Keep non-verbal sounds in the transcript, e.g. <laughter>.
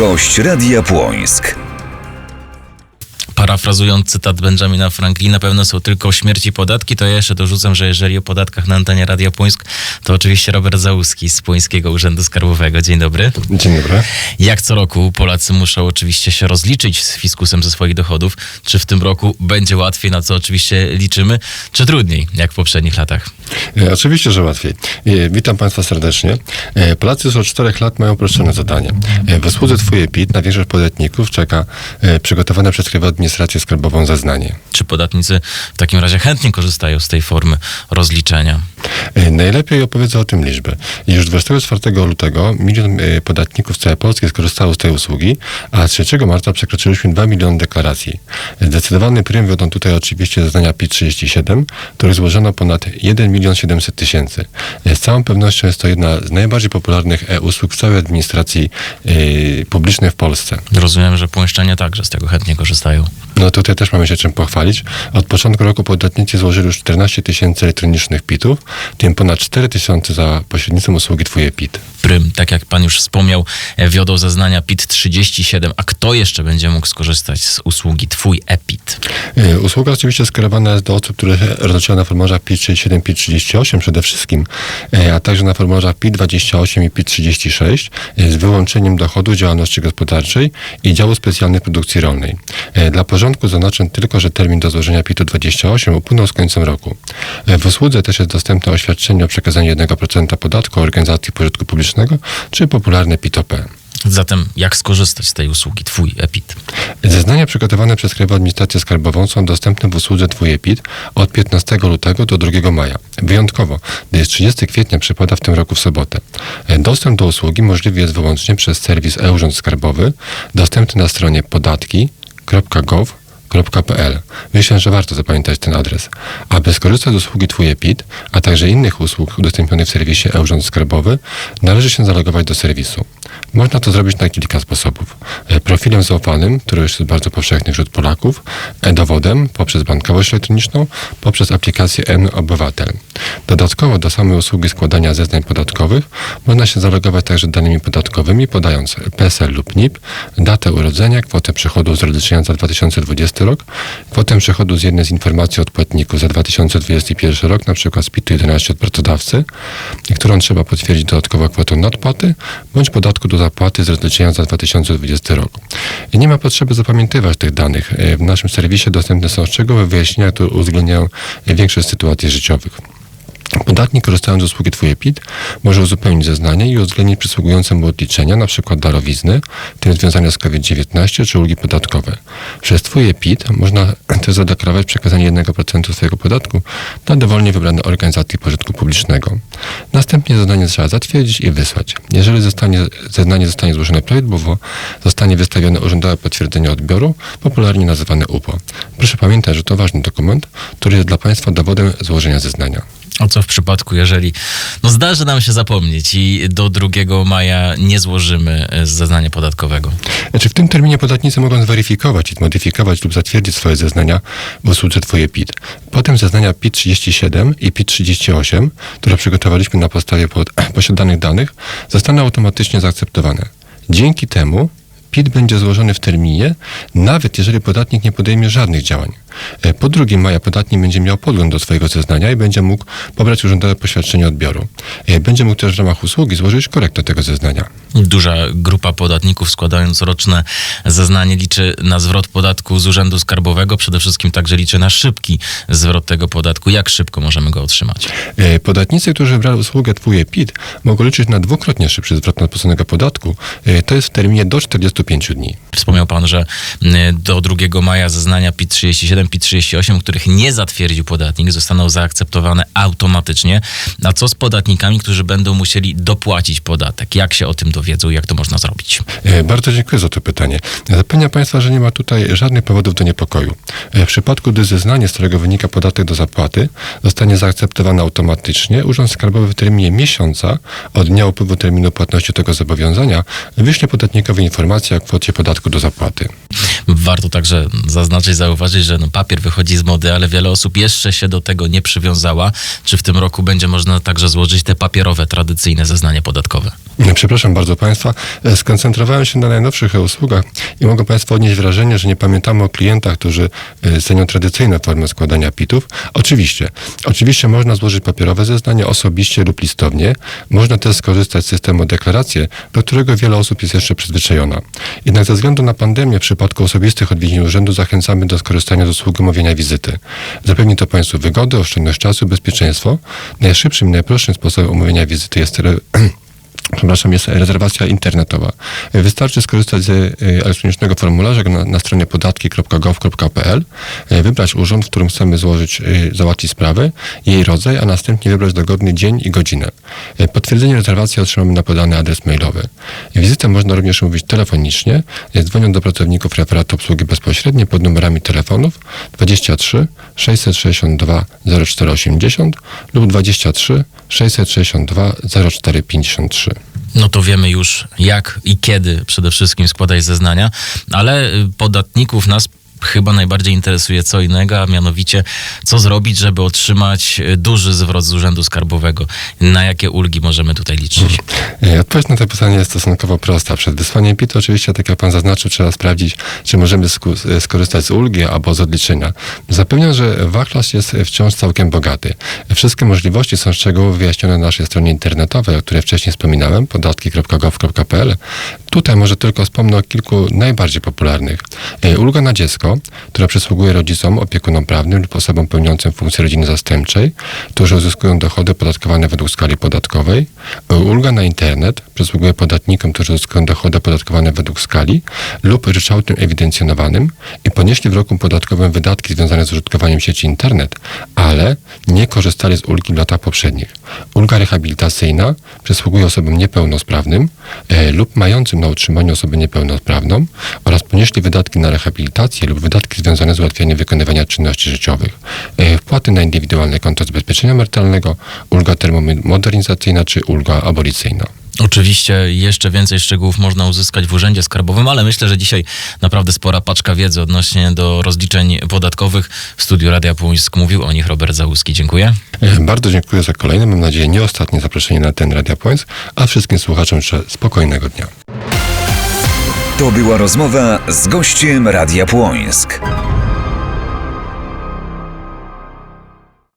Gość Radia Płońsk. Parafrazując cytat Benjamina Franklina, pewne są tylko śmierć i podatki, to ja jeszcze dorzucam, że jeżeli o podatkach na antenie Radia Płońsk, to oczywiście Robert Załuski z Płońskiego Urzędu Skarbowego. Dzień dobry. Dzień dobry. Jak co roku Polacy muszą oczywiście się rozliczyć z fiskusem ze swoich dochodów. Czy w tym roku będzie łatwiej, na co oczywiście liczymy, czy trudniej, jak w poprzednich latach? E, oczywiście, że łatwiej. E, witam Państwa serdecznie. E, Polacy już od czterech lat mają uproszczone zadanie. W usłudze Twój PIT na większość podatników czeka przygotowane przez Krajową Administrację Skarbową zeznanie. Czy podatnicy w takim razie chętnie korzystają z tej formy rozliczenia? E, Najlepiej opowiedzą o tym liczby. Już 24 lutego milion e, podatników z całej Polski skorzystało z tej usługi, a 3 marca przekroczyliśmy 2 miliony deklaracji. Zdecydowany prym wiodą tutaj oczywiście zeznania PIT-37, których złożono ponad 1 milion 700 tysięcy. E, Z całą pewnością jest to jedna z najbardziej popularnych e-usług w całej administracji e, publicznej w Polsce. Rozumiem, że płońszczanie także z tego chętnie korzystają. No tutaj też mamy się czym pochwalić. Od początku roku podatnicy złożyli już 14 tysięcy elektronicznych PIT-ów, tym ponad 4 tysiące za pośrednictwem usługi Twoje PIT. Prym, tak jak pan już wspomniał, e, wiodą zeznania PIT-37. A kto jeszcze będzie mógł skorzystać z usługi Twój EPIT? Y, Usługa oczywiście skierowana jest do osób, które rozliczają na formułarzach PIT-37, PIT-38 przede wszystkim, y, a także na formułarzach PIT-28 i PIT-36 y, z wyłączeniem dochodu działalności gospodarczej i działu specjalnej produkcji rolnej. Dla porządku zaznaczę tylko, że termin do złożenia PIT-28 upłynął z końcem roku. W usłudze też jest dostępne oświadczenie o przekazaniu 1% podatku organizacji pożytku publicznego, czy popularne PIT-OP. Zatem jak skorzystać z tej usługi Twój EPIT? Zeznania przygotowane przez Krajową Administrację Skarbową są dostępne w usłudze Twój PIT od 15 lutego do 2 maja. Wyjątkowo, gdyż 30 kwietnia przypada w tym roku w sobotę. Dostęp do usługi możliwy jest wyłącznie przez serwis e-Urząd Skarbowy, dostępny na stronie podatki.gov.pl. Myślę, że warto zapamiętać ten adres. Aby skorzystać z usługi Twój PIT, a także innych usług udostępnionych w serwisie e-Urząd Skarbowy, należy się zalogować do serwisu. Można to zrobić na kilka sposobów. E, Profilem zaufanym, który już jest bardzo powszechny wśród Polaków, e-dowodem poprzez bankowość elektroniczną, poprzez aplikację N-Obywatel. Dodatkowo do samej usługi składania zeznań podatkowych można się zalogować także danymi podatkowymi, podając PESEL lub NIP, datę urodzenia, kwotę przychodu z rozliczenia za 2020 rok, kwotę przychodu z jednej z informacji od płatników za 2021 rok, przykład z PIT-11 od pracodawcy, którą trzeba potwierdzić dodatkowo kwotą nadpłaty, bądź podatku do zapłaty z rozliczenia za 2020 rok. I nie ma potrzeby zapamiętywać tych danych. E, W naszym serwisie dostępne są szczegółowe wyjaśnienia, które uwzględniają większość sytuacji życiowych. Podatnik korzystając z usługi Twoje PIT może uzupełnić zeznanie i uwzględnić przysługujące mu odliczenia, np. darowizny, tym związane z COVID-19 czy ulgi podatkowe. Przez Twoje PIT można <clears throat> też zadeklarować przekazanie 1% swojego podatku na dowolnie wybrane organizacje pożytku publicznego. Następnie zeznanie trzeba zatwierdzić i wysłać. Jeżeli zostanie, zeznanie zostanie złożone prawidłowo, zostanie wystawione urzędowe potwierdzenie odbioru, popularnie nazywane UPO. Proszę pamiętać, że to ważny dokument, który jest dla Państwa dowodem złożenia zeznania. A co w przypadku, jeżeli no zdarzy nam się zapomnieć i do 2 maja nie złożymy e, zeznania podatkowego? Znaczy w tym terminie podatnicy mogą zweryfikować i zmodyfikować lub zatwierdzić swoje zeznania w usłudze Twoje PIT. Potem zeznania PIT-37 i PIT-38, które przygotowaliśmy na podstawie pod, <clears throat> posiadanych danych, zostaną automatycznie zaakceptowane. Dzięki temu PIT będzie złożony w terminie, nawet jeżeli podatnik nie podejmie żadnych działań. E, Po 2 maja podatnik będzie miał podgląd do swojego zeznania i będzie mógł pobrać urzędowe poświadczenie odbioru. E, Będzie mógł też w ramach usługi złożyć korektę tego zeznania. Duża grupa podatników składając roczne zeznanie liczy na zwrot podatku z Urzędu Skarbowego. Przede wszystkim także liczy na szybki zwrot tego podatku. Jak szybko możemy go otrzymać? E, Podatnicy, którzy wybrali usługę Twój PIT, mogą liczyć na dwukrotnie szybszy zwrot nadpłaconego podatku. To jest w terminie do 45 dni. Wspomniał pan, że do 2 maja zeznania PIT-37, PIT-38, których nie zatwierdził podatnik, zostaną zaakceptowane automatycznie. A co z podatnikami, którzy będą musieli dopłacić podatek? Jak się o tym dowiedzą jak to można zrobić? E, Bardzo dziękuję za to pytanie. Zapewniam Państwa, że nie ma tutaj żadnych powodów do niepokoju. E, W przypadku, gdy zeznanie, z którego wynika podatek do zapłaty, zostanie zaakceptowane automatycznie, Urząd Skarbowy w terminie miesiąca od dnia upływu terminu płatności tego zobowiązania wyśle podatnikowi informację o kwocie podatku do zapłaty. Warto także zaznaczyć, zauważyć, że no, papier wychodzi z mody, ale wiele osób jeszcze się do tego nie przywiązała. Czy w tym roku będzie można także złożyć te papierowe, tradycyjne zeznanie podatkowe? Przepraszam bardzo Państwa, e, skoncentrowałem się na najnowszych usługach i mogą Państwo odnieść wrażenie, że nie pamiętamy o klientach, którzy e, cenią tradycyjne formy składania PIT-ów. Oczywiście, oczywiście można złożyć papierowe zeznanie osobiście lub listownie. Można też skorzystać z systemu deklaracje, do którego wiele osób jest jeszcze przyzwyczajona. Jednak ze względu na pandemię w przypadku osobistych odwiedzin urzędu zachęcamy do skorzystania z usługi omówienia wizyty. Zapewni to Państwu wygodę, oszczędność czasu, bezpieczeństwo. Najszybszym i najprostszym sposobem omówienia wizyty jest re- <clears throat> Przepraszam, jest rezerwacja internetowa. Wystarczy skorzystać z e, elektronicznego formularza na, na stronie podatki.gov.pl, e, wybrać urząd, w którym chcemy złożyć, e, załatwić sprawę, jej rodzaj, a następnie wybrać dogodny dzień i godzinę. Potwierdzenie rezerwacji otrzymamy na podany adres mailowy. Wizytę można również umówić telefonicznie, dzwoniąc do pracowników referatu obsługi bezpośredniej pod numerami telefonów 23 662 0480 lub 23 662 0453. No to wiemy już jak i kiedy przede wszystkim składać zeznania, ale y, podatników nas chyba najbardziej interesuje co innego, a mianowicie co zrobić, żeby otrzymać y, duży zwrot z Urzędu Skarbowego. Na jakie ulgi możemy tutaj liczyć? Odpowiedź na to pytanie jest stosunkowo prosta. Przed wysłaniem PIT oczywiście, tak jak pan zaznaczył, trzeba sprawdzić, czy możemy e, skorzystać z ulgi albo z odliczenia. Zapewniam, że wachlarz jest wciąż całkiem bogaty. Wszystkie możliwości są szczegółowo wyjaśnione na naszej stronie internetowej, o której wcześniej wspominałem, podatki.gov.pl. Tutaj może tylko wspomnę o kilku najbardziej popularnych. E, Ulga na dziecko, która przysługuje rodzicom, opiekunom prawnym lub osobom pełniącym funkcję rodziny zastępczej, którzy uzyskują dochody podatkowane według skali podatkowej. E, Ulga na internet przysługuje podatnikom, którzy uzyskują dochody opodatkowane według skali lub ryczałtem ewidencjonowanym i ponieśli w roku podatkowym wydatki związane z użytkowaniem sieci internet, ale nie korzystali z ulgi w latach poprzednich. Ulga rehabilitacyjna przysługuje osobom niepełnosprawnym e, lub mającym na utrzymaniu osobę niepełnosprawną oraz ponieśli wydatki na rehabilitację lub wydatki związane z ułatwianiem wykonywania czynności życiowych. E, wpłaty na indywidualne konto zabezpieczenia emerytalnego, ulga termomodernizacyjna czy ulga abolicyjna. Oczywiście jeszcze więcej szczegółów można uzyskać w Urzędzie Skarbowym, ale myślę, że dzisiaj naprawdę spora paczka wiedzy odnośnie do rozliczeń podatkowych. W studiu Radia Płońsk mówił o nich Robert Załuski. Dziękuję. E, Bardzo dziękuję za kolejne, mam nadzieję nie ostatnie zaproszenie na ten Radia Points, a wszystkim słuchaczom życzę spokojnego dnia. To była rozmowa z gościem Radia Płońsk.